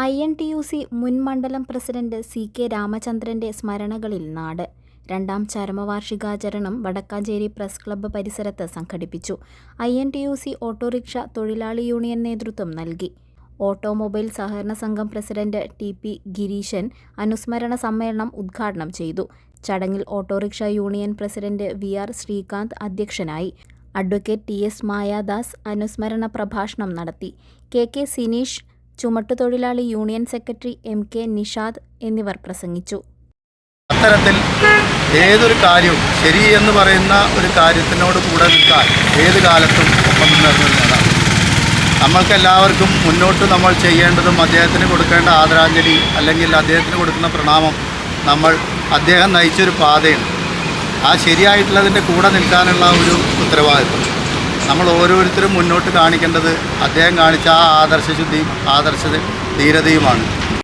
I N T U C മുൻ മണ്ഡലം president C K രാമചന്ദ്രന്റെ സ്മരണകളിൽ നാട്. രണ്ടാം ചരമവാർഷികാചരണം വടക്കാഞ്ചേരി പ്രസ് ക്ലബ്ബ് പരിസരത്ത് സംഘടിപ്പിച്ചു. I N T U C autorickshaw തൊഴിലാളി യൂണിയൻ നേതൃത്വം നൽകി. ഓട്ടോമൊബൈൽ സഹകരണ സംഘം പ്രസിഡന്റ് ടി പി ഗിരീശൻ അനുസ്മരണ സമ്മേളനം ഉദ്ഘാടനം ചെയ്തു. ചടങ്ങിൽ autorickshaw union president V R Sreekanth അധ്യക്ഷനായി. അഡ്വക്കേറ്റ് ടി എസ് മായാദാസ് അനുസ്മരണ പ്രഭാഷണം നടത്തി. K K Sineesh ചുമട്ടുതൊഴിലാളി union secretary M K Nishad എന്നിവർ പ്രസംഗിച്ചു. അത്തരത്തിൽ ഏതൊരു കാര്യവും ശരി എന്ന് പറയുന്ന ഒരു കാര്യത്തിനോട് കൂടെ നിൽക്കാൻ ഏത് കാലത്തും ഒപ്പം നിന്നിരുന്നതാണ് നമ്മൾക്കെല്ലാവർക്കും മുന്നോട്ട് നമ്മൾ ചെയ്യേണ്ടതും അദ്ദേഹത്തിന് കൊടുക്കേണ്ട ആദരാഞ്ജലി അല്ലെങ്കിൽ അദ്ദേഹത്തിന് കൊടുക്കുന്ന പ്രണാമം നമ്മൾ അദ്ദേഹം നയിച്ചൊരു പാതയുണ്ട് ആ ശരിയായിട്ടുള്ളതിന്റെ കൂടെ നിൽക്കാനുള്ള ഒരു ഉത്തരവാദിത്വം. നമ്മൾ ഓരോരുത്തരും മുന്നോട്ട് കാണിക്കേണ്ടത് അദ്ദേഹം കാണിച്ച ആ ആദർശശുദ്ധിയും ആദർശ ധീരതയുമാണ്.